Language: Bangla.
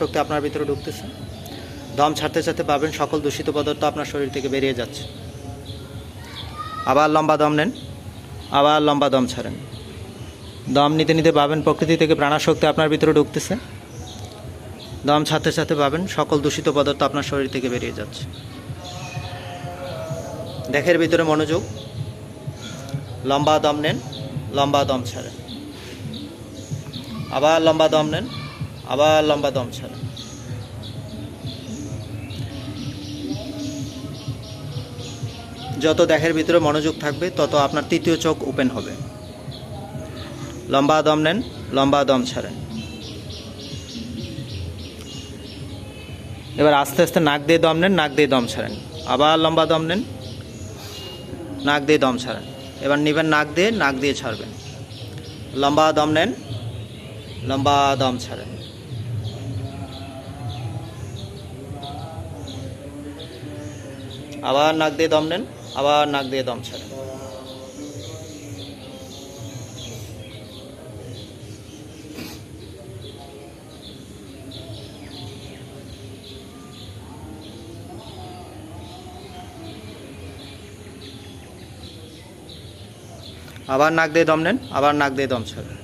শক্তি আপনার ভিতরে ঢুকতেছে। দম ছাড়তে ছাড়তে পাবেন, সকল দূষিত পদার্থ আপনার শরীর থেকে বেরিয়ে যাচ্ছে। আবার লম্বা দম নেন, আবার লম্বা দম ছাড়েন। দম নিতে নিতে পাবেন, প্রকৃতি থেকে প্রাণাশক্তি আপনার ভিতরে ঢুকতেছে। দম ছাড়তে ছাড়তে পাবেন, সকল দূষিত পদার্থ আপনার শরীর থেকে বেরিয়ে যাচ্ছে। দেখের ভিতরে মনোযোগ, লম্বা দম নেন, লম্বা দম ছাড়েন। আবার লম্বা দম নেন আবার লম্বা দম ছাড়েন যত দেহের ভিতরে মনোযোগ থাকবে, তত আপনার তৃতীয় চোখ ওপেন হবে। লম্বা দম নেন, লম্বা দম ছাড়েন। এবার আস্তে আস্তে নাক দিয়ে দম নেন, নাক দিয়ে দম ছাড়েন। আবার লম্বা দম নেন, নাক দিয়ে দম ছাড়েন। এবার নেবেন নাক দিয়ে নাক দিয়ে ছাড়বেন। লম্বা দম নেন, লম্বা দম ছাড়েন। আবার নাক দিয়ে দম নেন, আবার নাক দিয়ে দম ছাড়েন। আবার নাক দিয়ে দম নেন, আবার নাক দিয়ে দম ছাড়েন।